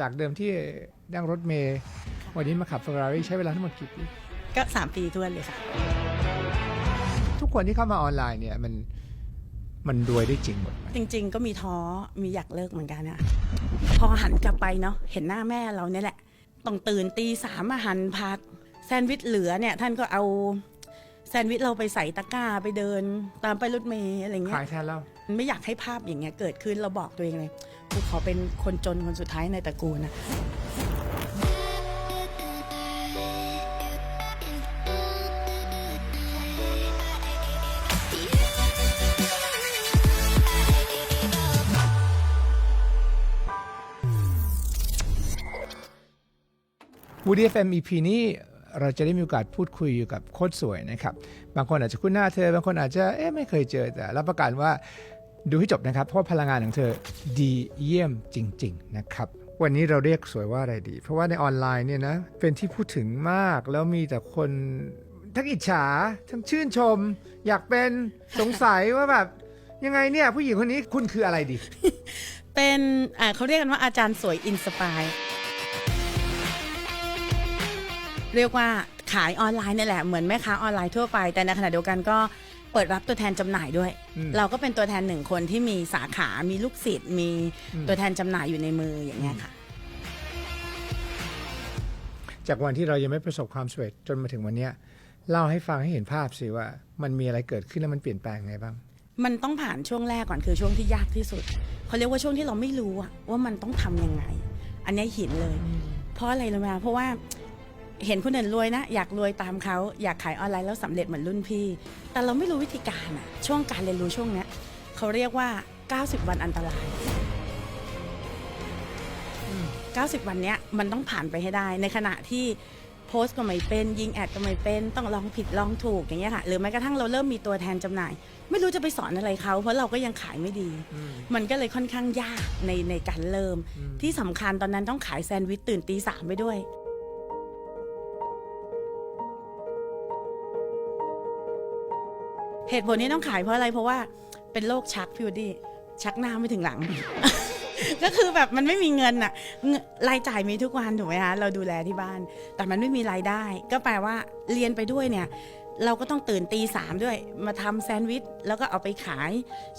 จากเดิมที่นั่งรถเมย์วันนี้มาขับ Ferrari ใช้เวลาทั้งหมดกี่ปีก็ 3 ปีทวนเลยค่ะ ทุกคนที่เข้ามาออนไลน์เนี่ยมันมันรวยได้จริงหมดไหมจริง ๆ ก็มีท้อมีอยากเลิกเหมือนกันนะพอหันกลับไปเนาะเห็นหน้าแม่เราเนี่ยแหละต้องตื่นตีสามมาหันพัดแซนด์วิชเหลือเนี่ย ท่านก็เอาแซนด์วิชเราไปใส่ตะกร้าไปเดิน ตามไปรถเมย์อะไรเงี้ขายยแทนแล้วไม่อยากให้ภาพอย่างเงี้ยเกิดขึ้นเราบอกตัวเองเลย กูขอเป็นคนจนคนสุดท้ายในตระกูลนะวูดี้เฟม EP นี้เราจะได้มีโอกาสพูดคุยอยู่กับโค้ชสวยนะครับ บางคนอาจจะคุ้นหน้าเธอ บางคนอาจจะเอ๊ะไม่เคยเจอแต่รับประกันว่า ดูให้จบนะครับ เพราะว่าพลังงานของเธอดีเยี่ยมจริง ๆ นะครับ วันนี้เราเรียกสวยว่าอะไรดี เพราะว่าในออนไลน์เนี่ยนะ เป็นที่พูดถึงมากแล้วมีแต่คนทั้งอิจฉาทั้งชื่นชม อยากเป็นสงสัยว่าแบบ ยังไงเนี่ย ผู้หญิงคนนี้คุณคืออะไรดี เป็นอ่าเขาเรียกกันว่าอาจารย์สวยอินสปายเรียกว่าขายออนไลน์นี่แหละเหมือนแม่ค้าออนไลน์ทั่วไป แต่ในขณะเดียวกันก็ เปิดรับตัวแทนจำหน่ายด้วยอืมเราก็เป็นตัวแทนหนึ่งคนที่มีสาขา มีลูกศิษย์ มีอืมตัวแทนจำหน่ายอยู่ในมืออย่างเงี้ยค่ะ จากวันที่เรายังไม่ประสบความสำเร็จจนมาถึงวันเนี้ยเล่าให้ฟังให้เห็นภาพสิว่า มันมีอะไรเกิดขึ้นแล้วมันเปลี่ยนแปลงไงบ้าง มันต้องผ่านช่วงแรกก่อนคือช่วงที่ยากที่สุดเขาเรียกว่าช่วงที่เราไม่รู้อะว่ามันต้องทำยังไง อันเนี้ยหินเลย เพราะอะไรรู้ไหมคะเพราะว่า เห็นคนอื่นรวยนะ อยากรวยตามเขาอยากขายออนไลน์แล้วสำเร็จเหมือนรุ่นพี่ แต่เราไม่รู้วิธีการอะช่วงการเรียนรู้ช่วงเนี้ยเขาเรียกว่า 90 วันอันตราย 90 วันเนี้ยมันต้องผ่านไปให้ได้ ในขณะที่โพสต์ก็ไม่เป็น ยิงแอดก็ไม่เป็น ต้องลองผิดลองถูกอย่างเงี้ยค่ะ หรือแม้กระทั่งเราเริ่มมีตัวแทนจำหน่าย ไม่รู้จะไปสอนอะไรเขาเพราะเราก็ยังขายไม่ดี มันก็เลยค่อนข้างยากในในการเริ่มอืมที่สำคัญตอนนั้นต้องขายแซนด์วิชตื่นตีสามไปด้วย เหตุผลที่ต้องขายเพราะอะไรเพราะว่าเป็นโรคชักพี่วดี้ชักหน้าไม่ถึงหลัง ก็คือแบบมันไม่มีเงินอะรายจ่ายมีทุกวันถูกไหมคะเราดูแลที่บ้าน แต่มันไม่มีรายได้ ก็แปลว่าเรียนไปด้วยเนี่ย เราก็ต้องตื่นตีสามด้วย มาทำแซนด์วิชแล้วก็เอาไปขาย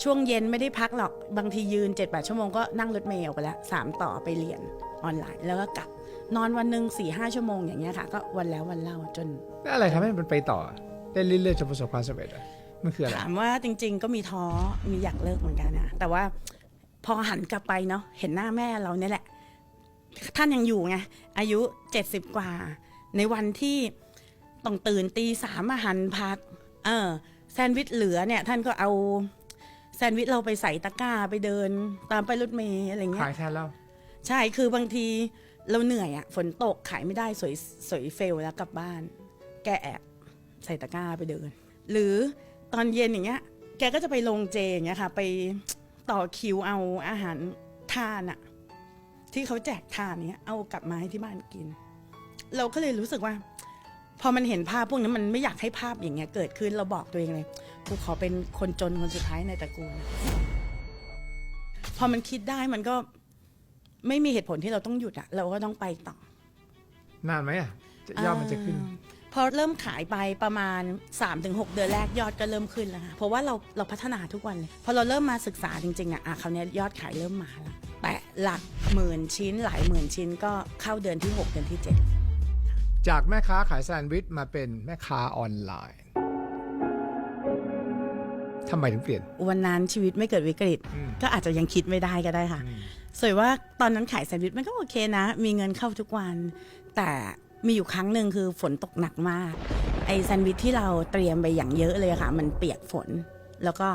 ช่วงเย็นไม่ได้พักหรอกบางทียืน7จ็ดแปดชั่วโมงก็นั่งรถเมล์ออกไปแล้วสามต่อไปเรียนออนไลน์ แล้วก็กลับนอนวันหนึ่งสี่ห้าชั่วโมงอย่างเงี้ยค่ะ ก็วันแล้ววันเล่าจนอะไรทำให้มันไปต่อได้เรื่อยๆจนประสบความสำเร็จอะ มันคืออะไร ถามว่าจริง ๆ ก็มีท้อมีอยากเลิกเหมือนกันนะแต่ว่าพอหันกลับไปเนาะเห็นหน้าแม่เราเนี่ยแหละ ท่านยังอยู่ไงอายุเจ็ดสิบกว่า ในวันที่ต้องตื่นตีสามมาหันพัดเออ แซนด์วิชเหลือเนี่ย ท่านก็เอา แซนด์วิชเราไปใส่ตะกร้าไปเดิน ตามไปรถเมย์อะไรเงี้ย ขายแทนแล้ว ใช่ คือบางทีเราเหนื่อยอะฝนตกขายไม่ได้สวยสวยเฟลแล้วกลับบ้าน แกแอบใส่ตะกร้าไปเดิน หรือ ตอนเย็นอย่างเงี้ย แกก็จะไปลงเจอย่างเงี้ยค่ะ ไปต่อคิวเอาอาหารทานอะที่เขาแจกทานเนี้ยเอากลับมาให้ที่บ้านกิน เราก็เลยรู้สึกว่า พอมันเห็นภาพพวกนี้มันไม่อยากให้ภาพอย่างเงี้ยเกิดขึ้นเราบอกตัวเองเลยกูขอเป็นคนจนคนสุดท้ายในตระกูลพอมันคิดได้มันก็ไม่มีเหตุผลที่เราต้องหยุดอะเราก็ต้องไปต่อนานไหมอะจะยอดมันจะขึ้นอ่า พอเริ่มขายไปประมาณ 3-6 เดือนแรกยอดก็เริ่มขึ้นแล้วค่ะเพราะว่าเราเราพัฒนาทุกวันเลยพอเราเริ่มมาศึกษาจริงๆอะอะคราวเนี้ยยอดขายเริ่มมาแล้วแต่หลักหมื่นชิ้นหลายหมื่นชิ้นก็เข้าเดือนที่ 6 เดือนที่ 7 จากแม่ค้าขายแซนด์วิชมาเป็นแม่ค้าออนไลน์ทำไมถึงเปลี่ยน วันนั้นชีวิตไม่เกิดวิกฤตอืมก็อาจจะยังคิดไม่ได้ก็ได้ค่ะอืมสวยว่าตอนนั้นขายแซนด์วิชมันก็โอเคนะ มีเงินเข้าทุกวัน แต่ มีอยู่ครั้งหนึ่งคือฝนตกหนักมาก ไอ้แซนด์วิชที่เราเตรียมไปอย่างเยอะเลยอะค่ะ มันเปียกฝนแล้วก็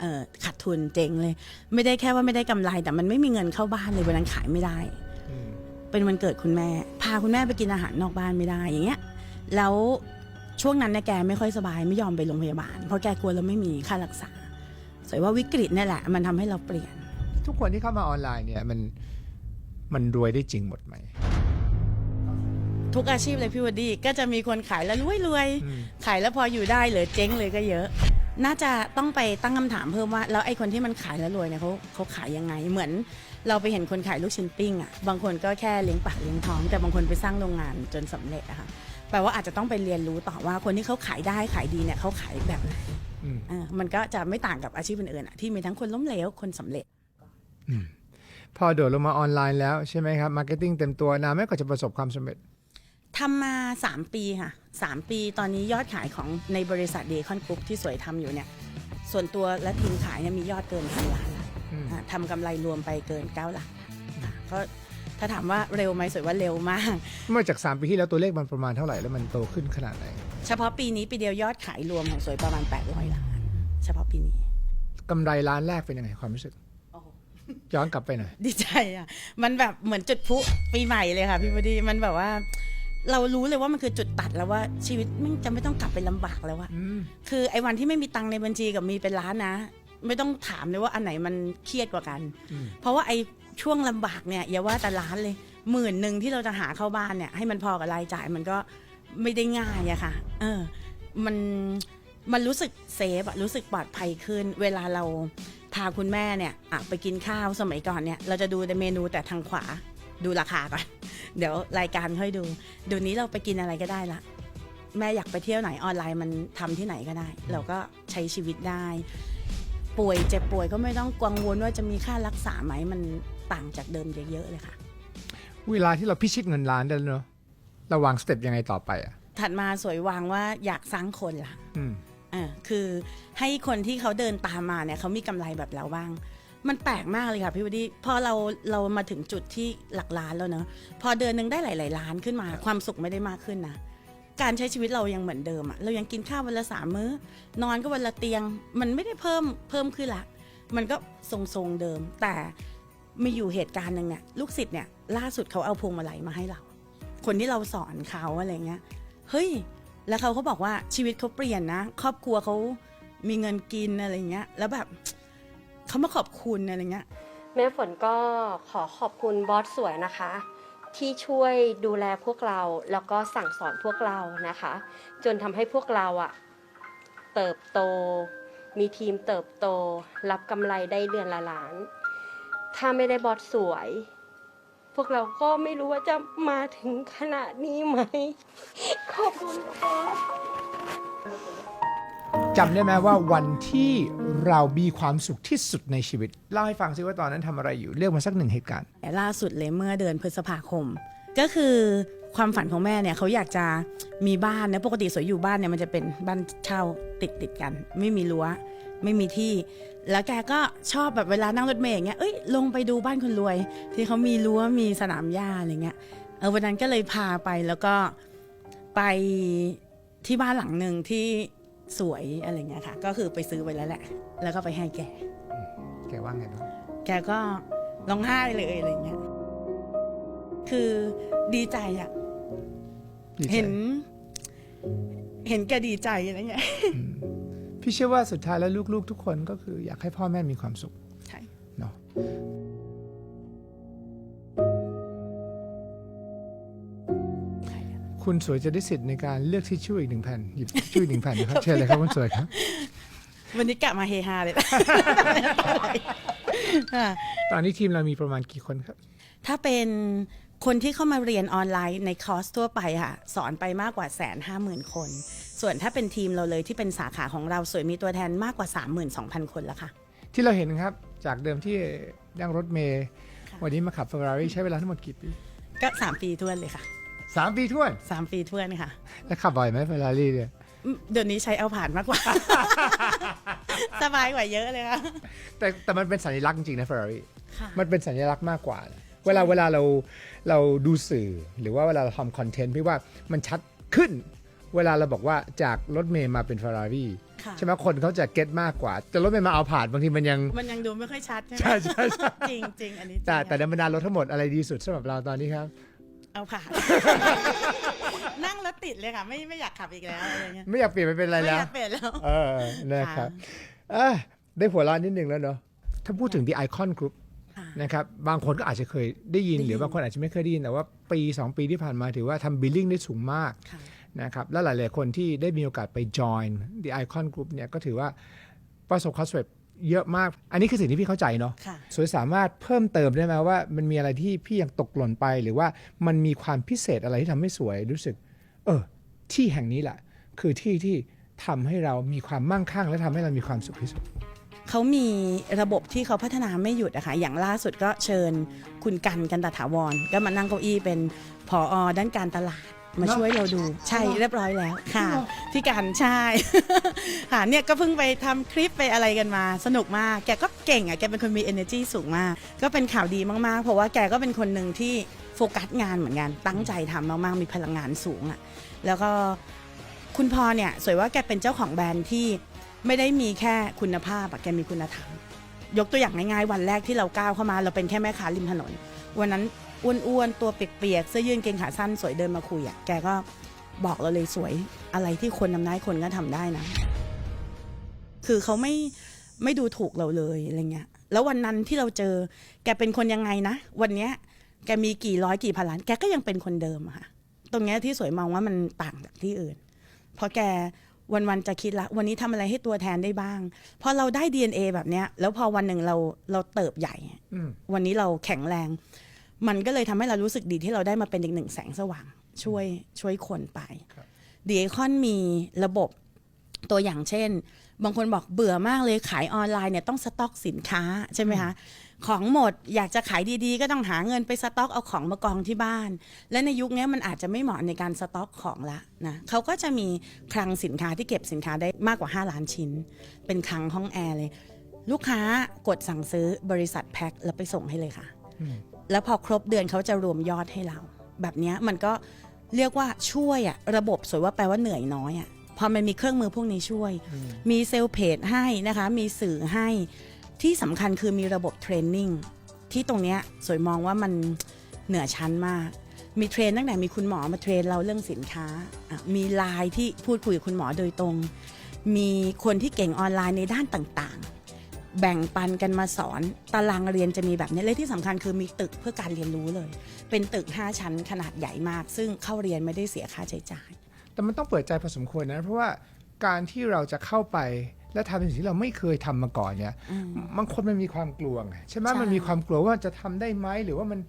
เอ่อขาดทุนเจ๊งเลย ไม่ได้แค่ว่าไม่ได้กำไร แต่มันไม่มีเงินเข้าบ้านเลยวันนั้นขายไม่ได้อืมเป็นวันเกิดคุณแม่ พาคุณแม่ไปกินอาหารนอกบ้านไม่ได้อย่างเงี้ยแล้วช่วงนั้นเนี่ยแกไม่ค่อยสบายไม่ยอมไปโรงพยาบาล เพราะแกกลัวเราไม่มีค่ารักษาสวยว่าวิกฤตเนี่ยแหละ มันทำให้เราเปลี่ยน ทุกคนที่เข้ามาออนไลน์เนี่ยมันมันรวยได้จริงหมดไหม ทุกอาชีพเลยพี่วดดี้ก็จะมีคนขายแล้วรวยรวยๆอืม ขายแล้วพออยู่ได้เหรือเจ๊งเลยก็เยอะ น่าจะต้องไปตั้งคำถามเพิ่มว่า แล้วไอ้คนที่มันขายแล้วรวยเนี่ยเขาเขาขายยังไง เหมือนเราไปเห็นคนขายลูกชิ้นปิ้งอะบางคนก็แค่เลี้ยงปากเลี้ยงท้อง แต่บางคนไปสร้างโรงงานจนสำเร็จอะค่ะแปลว่าอาจจะต้องไปเรียนรู้ต่อว่าคนที่เขาขายได้ขายดีเนี่ยเขาขายแบบไหนอืมอ่ามันก็จะไม่ต่างกับอาชีพอื่นๆอะที่มีทั้งคนล้มเหลวคนสำเร็จ พอโดดลงมาออนไลน์แล้วใช่ไหมครับมาร์เก็ตติ้งเต็มตัวนานไหม่กว่าจะประสบความสำเร็จ ทำมา 3 ปีค่ะ 3 ปีตอนนี้ยอดขายของในบริษัทเดคอนกรุ๊ปที่สวยทำอยู่เนี่ย ส่วนตัวและทีมขายเนี่ยมียอดเกินพันล้านแล้วอืม อะทำกำไรรวมไปเกิน9หลักอะก็ถ้าถามว่าเร็วไหมสวยว่าเร็วมาก เมื่อจาก 3 ปีที่แล้วตัวเลขมันประมาณเท่าไหร่แล้วมันโตขึ้นขนาดไหนเฉพาะปีนี้ปีเดียวยอดขายรวมของสวยประมาณ 800ล้าน เฉพาะปีนี้ กำไรล้านแรกเป็นยังไงความรู้สึก ย้อนกลับไปหน่อย ดีใจอะ มันแบบเหมือนจุดพลุปีใหม่เลยค่ะพี่บดี มันแบบว่า เรารู้เลยว่ามันคือจุดตัดแล้วว่าชีวิตมันจะไม่ต้องกลับไปลำบากแล้วอะอืมคือไอ้วันที่ไม่มีตังค์ในบัญชีกับมีเป็นล้านนะ ไม่ต้องถามเลยว่าอันไหนมันเครียดกว่ากัน อืม เพราะว่าไอ้ช่วงลำบากเนี่ยอย่าว่าแต่ล้านเลยหมื่นหนึ่งที่เราจะหาเข้าบ้านเนี่ยให้มันพอกับรายจ่ายมันก็ไม่ได้ง่ายอะค่ะ เออ มันมันรู้สึกเซฟอะรู้สึกปลอดภัยขึ้น เวลาเราพาคุณแม่เนี่ยอะไปกินข้าวสมัยก่อนเนี่ย เราจะดูแต่เมนูแต่ทางขวา ดูราคาก่อน เดี๋ยวรายการค่อยดูเดี๋ยวนี้เราไปกินอะไรก็ได้ละแม่อยากไปเที่ยวไหนออนไลน์มันทำที่ไหนก็ได้ เราก็ใช้ชีวิตได้ ป่วยเจ็บป่วยก็ไม่ต้องกังวลว่าจะมีค่ารักษาไหมมันต่างจากเดิมเยอะๆเลยค่ะ เวลาที่เราพิชิตเงินล้านได้แล้วเนาะเราวางสเต็ปยังไงต่อไปอะถัดมาสวยวางว่าอยากสร้างคนล่ะอืมอ่าคือให้คนที่เขาเดินตามมาเนี่ยเขามีกำไรแบบเราบ้าง มันแปลกมากเลยค่ะพี่วดีพอเราเรามาถึงจุดที่หลักล้านแล้วเนอะพอเดือนหนึ่งได้หลาย ๆ ล้านขึ้นมา ความสุขไม่ได้มากขึ้นนะการใช้ชีวิตเรายังเหมือนเดิมอะเรายังกินข้าววันละสามมื้อ นอนก็วันละเตียง มันไม่ได้เพิ่มเพิ่มขึ้นละ มันก็ทรงๆเดิม แต่มีอยู่เหตุการณ์หนึ่งเนี่ยลูกศิษย์เนี่ยล่าสุดเขาเอาพวงมาลัยมาให้เรา คนที่เราสอนเขาอะไรเงี้ยเฮ้ย แล้วเขาก็บอกว่าชีวิตเขาเปลี่ยนนะ ครอบครัวเขามีเงินกินอะไรเงี้ย แล้วแบบ เขามาขอบคุณอะไรเงี้ย แม่ฝนก็ขอขอบคุณบอสสวยนะคะ ที่ช่วยดูแลพวกเราแล้วก็สั่งสอนพวกเรานะคะ จนทำให้พวกเราอะเติบโต มีทีมเติบโต รับกำไรได้เดือนละล้าน ถ้าไม่ได้บอสสวย พวกเราก็ไม่รู้ว่าจะมาถึงขนาดนี้ไหม ขอบคุณค่ะ จำได้ไหมว่าวันที่เรามีความสุขที่สุดในชีวิต เล่าให้ฟังซิว่าตอนนั้นทำอะไรอยู่ เรียกมาสักหนึ่งเหตุการณ์แต่ล่าสุดเลยเมื่อเดือนพฤษภาคม ก็คือความฝันของแม่เนี่ยเขาอยากจะมีบ้านนะปกติสวยอยู่บ้านเนี่ยมันจะเป็นบ้านเช่าติดติดกัน ไม่มีรั้วไม่มีที่ แล้วแกก็ชอบแบบเวลานั่งรถเมล์อย่างเงี้ยเอ้ยลงไปดูบ้านคนรวย ที่เขามีรั้วมีสนามหญ้าอะไรเงี้ยเออวันนั้นก็เลยพาไปแล้วก็ไปที่บ้านหลังหนึ่งที่ สวยอะไรเงี้ยค่ะ ก็คือไปซื้อไว้แล้วแหละ แล้วก็ไปให้แก แกว่าไงบ้างแกก็ร้องไห้เลยอะไรเงี้ย คือดีใจอะดีใจเห็น เห็นแกดีใจอะไรเงี้ย พี่เชื่อว่าสุดท้ายแล้วลูกๆ ทุกคนก็คืออยากให้พ่อแม่มีความสุขใช่ เนาะ คุณสวยจะได้สิทธิ์ในการเลือกทิชชู่อีกหนึ่งแผ่นหยิบทิชชู่อีกหนึ่งแผ่นนะครับ เชิญเลยครับคุณสวยครับวันนี้กลับมาเฮฮาเลยอะตอนนี้ทีมเรามีประมาณกี่คนครับ ถ้าเป็นคนที่เข้ามาเรียนออนไลน์ในคอร์สทั่วไปค่ะ สอนไปมากกว่าแสนห้าหมื่นคน ส่วนถ้าเป็นทีมเราเลยที่เป็นสาขาของเราสวยมีตัวแทนมากกว่า 32,000 คนแล้วค่ะ ที่เราเห็นครับจากเดิมที่นั่งรถเมย์ค่ะวันนี้มาขับ Ferrari ใช้เวลาทั้งหมดกี่ปีก็ 3 ปีทวนเลยค่ะ สามปีท้วน3ปีทวนค่ะ แล้วขับบ่อยไหม Ferrari เนี่ยอืมเดี๋ยวนี้ใช้เอาผ่านมากกว่า สบายกว่าเยอะเลยค่ะ แต่แต่มันเป็นสัญลักษณ์จริงๆนะ Ferrari ค่ะมันเป็นสัญลักษณ์มากกว่านะเวลาเวลาเราเราดูสื่อหรือว่าเวลาเราทำคอนเทนต์พี่ว่ามันชัดขึ้น เวลาเราบอกว่าจากรถเมย์มาเป็น Ferrari ค่ะใช่ไหมคนเขาจะเก็ตมากกว่า แต่รถเมย์มาเอาผ่านบางทีมันยัง มันยังดูไม่ค่อยชัดใช่ไหมใช่ใช่ใช่จริงจริงอันนี้จริงแต่แต่ในค่ะบรรดารถทั้งหมดอะไรดีสุดสำหรับเราตอนนี้ครับ เอาผ่านนั่งแล้วติดเลยค่ะ ไม่ไม่อยากขับอีกแล้วอะไรเงี้ยไม่อยากเปลี่ยนไปเป็นอะไรไม่แล้อวยากเปลี่ยนแล้ว เออนะครับอะได้หัวเร้อนนิดนึงแล้วเนาะถ้าพูดถึง The Icon Group ค่ะ นะครับบางคนก็อาจจะเคยได้ยินได้ยิน หรือบางคนอาจจะไม่เคยได้ยิน แต่ว่าปี 2 ปีที่ผ่านมาถือว่าทำบิลลิ่งได้สูงมาก ค่ะ นะครับและหลาย ๆ คนที่ได้มีโอกาสไป join The Icon Group เนี่ยก็ถือว่าประสบความสำเร็จ เยอะมาก อันนี้คือสิ่งที่พี่เข้าใจเนาะค่ะ สวยสามารถเพิ่มเติมได้ไหมว่า มันมีอะไรที่พี่ยังตกหล่นไป หรือว่ามันมีความพิเศษอะไรที่ทำให้สวยรู้สึก เออ ที่แห่งนี้แหละคือที่ที่ทำให้เรามีความมั่งคั่งและทำให้เรามีความสุขที่สุด เขามีระบบที่เขาพัฒนาไม่หยุดอะค่ะ อย่างล่าสุดก็เชิญคุณกันกันตถาวร ก็มานั่งเก้าอี้เป็นผออด้านการตลาด มาเนอะช่วยเราดูใช่เหรอเรียบร้อยแล้วค่ะจริงเหรอพี่กันใช่ ค่ะเนี่ยก็เพิ่งไปทำคลิปไปอะไรกันมา สนุกมากแกก็เก่งอะแกเป็นคนมี energy สูงมาก ก็เป็นข่าวดีมากๆ เพราะว่าแกก็เป็นคนหนึ่งที่โฟกัสงานเหมือนกันตั้งใจทำมากๆ มีพลังงานสูงอะแล้วก็คุณพอเนี่ยสวยว่าแกเป็นเจ้าของแบรนด์ที่ไม่ได้มีแค่คุณภาพอะแกมีคุณธรรมยกตัวอย่างง่ายๆ วันแรกที่เราก้าวเข้ามา เราเป็นแค่แม่ค้าริมถนน วันนั้น อ้วนๆตัวเปียกๆเสื้อยืดเกงขาสั้นสวยเดินมาคุยอะ่ะแกก็บอกเราเลยสวยอะไรที่คนทำได้คนก็ทำได้นะ คือเขาไม่ไม่ดูถูกเราเลยอะไรเงี้ย แล้ววันนั้นที่เราเจอ แกเป็นคนยังไงนะ วันเนี้ยแกมีกี่ร้อยกี่พันล้าน แกก็ยังเป็นคนเดิมอะค่ะ ตรงเนี้ยที่สวยมองว่ามันต่างจากที่อื่น เพราะแกวันๆจะคิดละ วันนี้ทำอะไรให้ตัวแทนได้บ้าง พอเราได้ DNA แบบเนี้ย แล้วพอวันหนึ่งเราเราเติบใหญ่อืมวันนี้เราแข็งแรง มันก็เลยทำให้เรารู้สึกดีที่เราได้มาเป็นอีกหนึ่งแสงสว่าง ช่วยช่วยคนไปครับดีไอคอนมีระบบตัวอย่างเช่น บางคนบอกเบื่อมากเลยขายออนไลน์เนี่ยต้องสต็อกสินค้าใช่ไหมคะของหมดอยากจะขายดีๆ ก็ต้องหาเงินไปสต็อกเอาของมากองที่บ้าน และในยุคนี้มันอาจจะไม่เหมาะในการสต็อกของละนะเขาก็จะมีคลังสินค้าที่เก็บสินค้าได้มากกว่า 5 ล้านชิ้น เป็นคลังห้องแอร์เลย ลูกค้ากดสั่งซื้อบริษัทแพ็คแล้วไปส่งให้เลยค่ะอืม แล้วพอครบเดือนเขาจะรวมยอดให้เรา แบบเนี้ยมันก็เรียกว่าช่วยอะระบบสวยว่าแปลว่าเหนื่อยน้อยอะพอมันมีเครื่องมือพวกนี้ช่วย มีเซลล์เพจให้นะคะ มีสื่อให้ที่สำคัญคือมีระบบเทรนนิ่งที่ตรงเนี้ยสวยมองว่ามันเหนือชั้นมาก มีเทรนตั้งแต่มีคุณหมอมาเทรนเราเรื่องสินค้าอะมีไลน์ที่พูดคุยกับคุณหมอโดยตรง มีคนที่เก่งออนไลน์ในด้านต่างๆ แบ่งปันกันมาสอน ตารางเรียนจะมีแบบนี้เลยที่สำคัญคือมีตึกเพื่อการเรียนรู้เลย เป็นตึก 5 ชั้นขนาดใหญ่มาก ซึ่งเข้าเรียนไม่ได้เสียค่าใช้จ่าย แต่มันต้องเปิดใจพอสมควรนะ เพราะว่าการที่เราจะเข้าไปและทำในสิ่งที่เราไม่เคยทำมาก่อนเนี่ยบางคนมันมีความกลัวไงใช่ไหมใช่มันมีความกลัวว่าจะทำได้ไหมหรือว่ามัน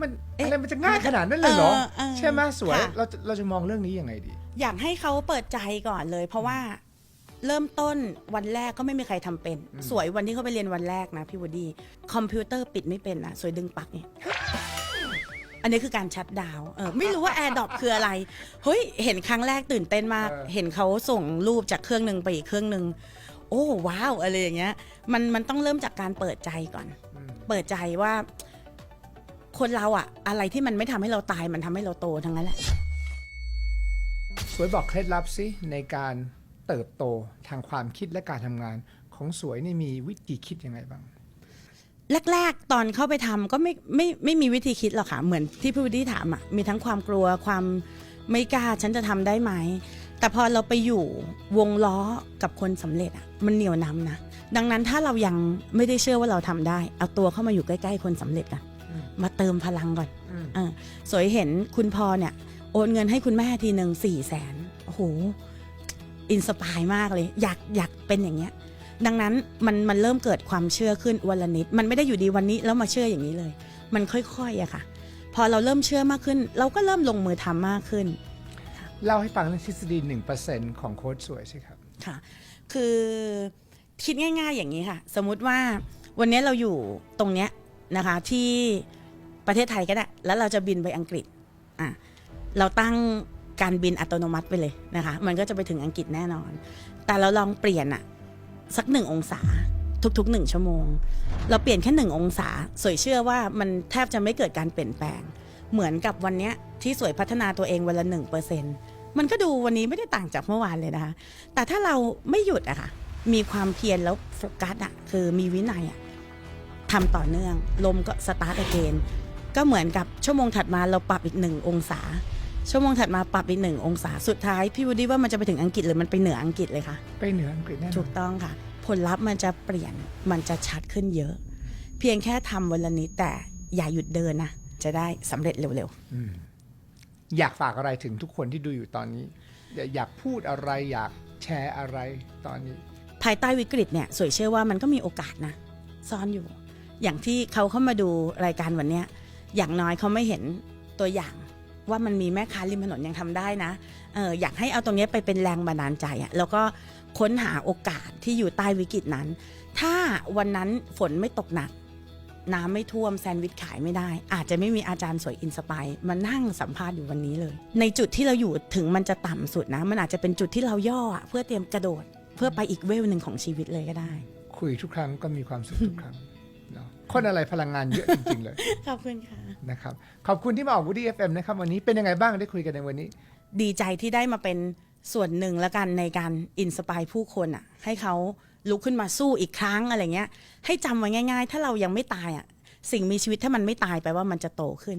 มันเอ๊ะอะไรมันจะง่ายขนาดนั้นเลยเหรอเออเออใช่ไหมสวยค่ะเราจะเราจะมองเรื่องนี้ยังไงดี อยากให้เขาเปิดใจก่อนเลย เพราะว่า เริ่มต้นวันแรกก็ไม่มีใครทำเป็น สวยวันที่เขาไปเรียนวันแรกนะพี่วดดี้คอมพิวเตอร์ปิดไม่เป็นนะสวยดึงปลั๊กเนี่ยอันนี้คือการชัดดาวน์เออไม่รู้ว่า AirDrop คืออะไร เฮ้ย เห็นครั้งแรกตื่นเต้นมากเออเห็นเขาส่งรูปจากเครื่องหนึ่งไปอีกเครื่องหนึ่งโอ้ว้าวอะไรอย่างเงี้ย มันมันต้องเริ่มจากการเปิดใจก่อน เปิดใจว่า คนเราอะอะไรที่มันไม่ทำให้เราตายมันทำให้เราโตทั้งนั้นแหละสวยบอกเคล็ดลับสิในการ เติบโตทางความคิดและการทำงานของสวยนี่มีวิธีคิดยังไงบ้าง แรกๆ ตอนเข้าไปทำก็ไม่ไม่ไม่มีวิธีคิดหรอกค่ะ เหมือนที่พี่วูดดี้ถามอะมีทั้งความกลัวความไม่กล้าฉันจะทำได้ไหม แต่พอเราไปอยู่วงล้อกับคนสำเร็จอะมันเหนียวนำนะ ดังนั้นถ้าเรายังไม่ได้เชื่อว่าเราทำได้ เอาตัวเข้ามาอยู่ใกล้ๆ คนสำเร็จกันอืม มาเติมพลังก่อนอืมเออสวยเห็นคุณพอเนี่ย โอนเงินให้คุณแม่ทีหนึ่งสี่แสนโอ้โห อินสปายมากเลย อยากอยากเป็นอย่างเงี้ย ดังนั้นมันมันเริ่มเกิดความเชื่อขึ้นวันละนิด มันไม่ได้อยู่ดีวันนี้แล้วมาเชื่ออย่างนี้เลย มันค่อยๆอะค่ะ พอเราเริ่มเชื่อมากขึ้น เราก็เริ่มลงมือทำมากขึ้น เล่าให้ฟังเรื่องทฤษฎี1%ของโค้ดสวยสิครับค่ะ คือคิดง่าย ๆ อย่างนี้ค่ะ สมมุติว่าวันนี้เราอยู่ตรงเนี้ยนะคะที่ประเทศไทยก็ได้ แล้วเราจะบินไปอังกฤษอะเราตั้ง การบินอัตโนมัติไปเลยนะคะ มันก็จะไปถึงอังกฤษแน่นอน แต่เราลองเปลี่ยนอะสักหนึ่งองศาทุกๆหนึ่งชั่วโมง เราเปลี่ยนแค่หนึ่งองศา สวยเชื่อว่ามันแทบจะไม่เกิดการเปลี่ยนแปลง เหมือนกับวันนี้ที่สวยพัฒนาตัวเองวันละหนึ่งเปอร์เซ็นมันก็ดูวันนี้ไม่ได้ต่างจากเมื่อวานเลยนะคะ แต่ถ้าเราไม่หยุดอะค่ะ มีความเพียรแล้วโฟกัสอะคือมีวินัยอะทำต่อเนื่อง ลมก็สตาร์ทเกนก็เหมือนกับชั่วโมงถัดมาเราปรับอีกหนึ่งองศา ชั่วโมงถัดมาปรับอีกหนึ่งองศาสุดท้ายพี่วูดดี้ว่ามันจะไปถึงอังกฤษหรือมันไปเหนืออังกฤษเลยค่ะไปเหนืออังกฤษแน่นถูอนกต้องค่ะ ผลลัพธ์มันจะเปลี่ยนมันจะชัดขึ้นเยอะ เพียงแค่ทำวันละนิดแต่อย่าหยุดเดินนะ จะได้สำเร็จเร็วอืมอยากฝากอะไรถึงทุกคนที่ดูอยู่ตอนนี้ อยากอยากพูดอะไรอยากแชร์อะไรตอนนี้ ๆ ภายใต้วิกฤตเนี่ยสวยเชื่อว่ามันก็มีโอกาสนะ ซ่อนอยู่ อย่างที่เขาเข้ามาดูรายการวันเนี้ยอย่างน้อยเขาไม่เห็นตัวอย่าง ว่ามันมีแม่ค้าริมถนนยังทำได้นะเอออยากให้เอาตรงเนี้ยไปเป็นแรงบันดาลใจอะแล้วก็ค้นหาโอกาสที่อยู่ใต้วิกฤตนั้น ถ้าวันนั้นฝนไม่ตกหนัก น้ำไม่ท่วมแซนด์วิชขายไม่ได้ อาจจะไม่มีอาจารย์สวยอินสปายมานั่งสัมภาษณ์อยู่วันนี้เลย ในจุดที่เราอยู่ถึงมันจะต่ำสุดนะ มันอาจจะเป็นจุดที่เราย่ออะเพื่อเตรียมกระโดด เพื่อไปอีกเวลหนึ่งของชีวิตเลยก็ได้ คุยทุกครั้งก็มีความสุขทุกครั้งเนาะคนอะไรพลังงานเยอะจริงๆเลยขอบคุณค่ะ นะครับขอบคุณที่มาออกวีดีเอฟเอ็มนะครับวันนี้เป็นยังไงบ้างได้คุยกันในวันนี้ ดีใจที่ได้มาเป็นส่วนหนึ่งแล้วกันในการอินสปายผู้คนอะ ให้เขาลุกขึ้นมาสู้อีกครั้งอะไรเงี้ย ให้จำไว้ง่าย ๆ ถ้าเรายังไม่ตายอะ สิ่งมีชีวิตถ้ามันไม่ตายแปลว่ามันจะโตขึ้น